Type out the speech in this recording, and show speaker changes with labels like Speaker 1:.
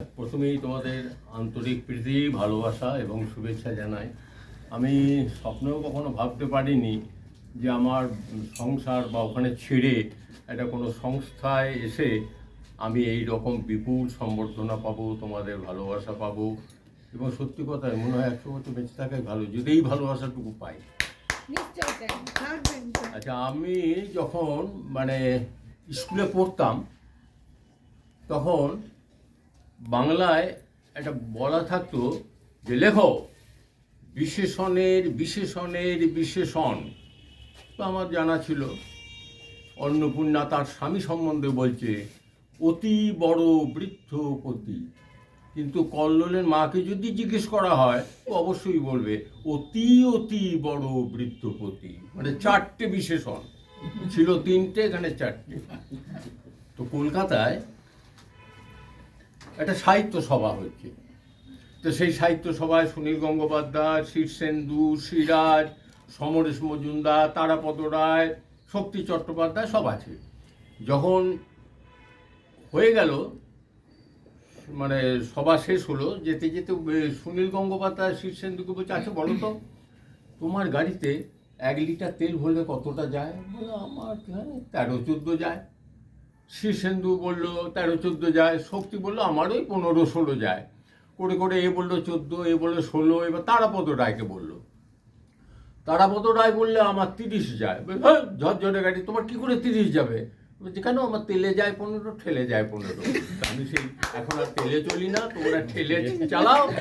Speaker 1: প্রথমেই তোমাদের আন্তরিক প্রীতি ভালোবাসা এবং শুভেচ্ছা জানাই। আমি স্বপ্নেও কখনো ভাবতে পারিনি যে আমার সংসার বা ওখানে ছেড়ে একটা কোনো সংস্থায় এসে আমি এই রকম বিপুল সম্বর্ধনা পাবো তোমাদের ভালোবাসা পাবো। এবং সত্যি কথাই মনে হয় একশো বছর বেঁচে থাকাই ভালো যদি এই ভালোবাসাটুকু পাই। আচ্ছা আমি যখন মানে স্কুলে পড়তাম তখন বাংলায় একটা বলা থাকতো যে লেখো, বিশেষণের বিশেষণের বিশেষণ। তো আমার জানা ছিল, অন্নপূর্ণা তার স্বামী সম্বন্ধে বলছে, অতি বড় বৃদ্ধপতি কিন্তু কল্লোলের মাকে যদি জিজ্ঞেস করা হয় তো অবশ্যই বলবে, অতি অতি বড় বৃদ্ধপতি মানে চারটে বিশেষণ। ছিল তিনটে, এখানে চারটে। তো কলকাতায় একটা সাহিত্য সভা হচ্ছে তো সেই সাহিত্য সভায় সুনীল গঙ্গোপাধ্যায় শীর্ষেন্দু সিরাজ, সমরেশ মজুমদার, তারাপদ রায়, শক্তি চট্টোপাধ্যায় সব আছে। যখন হয়ে গেল মানে সভা শেষ হলো, যেতে যেতে সুনীল গঙ্গোপাধ্যায় শীর্ষেন্দুকে বলছে আচ্ছা বলো তো, তোমার গাড়িতে এক লিটার তেল ভরলে কতটা যায়? বলে, আমার হ্যাঁ তেরো, চোদ্দ যায়। শীর্ষেন্দু বলল তেরো চোদ্দ যায়। শক্তি বলল আমার ওই পনেরো ষোলো যায়। করে করে এ বলল চোদ্দ এ বলল ষোলো এবার তারাপদ রায়কে বলল। তারাপদ রায় বললে আমার তিরিশ যায়। "হ্যাঁ, ঝরঝরে গাড়ি তোমার কি করে তিরিশ যাবে? বলছি কেন? আমার তেলে যায় পনেরো ঠেলে যায় পনেরো। আমি সেই এখন আর তেলে চলি না তোমরা ঠেলে চালাও।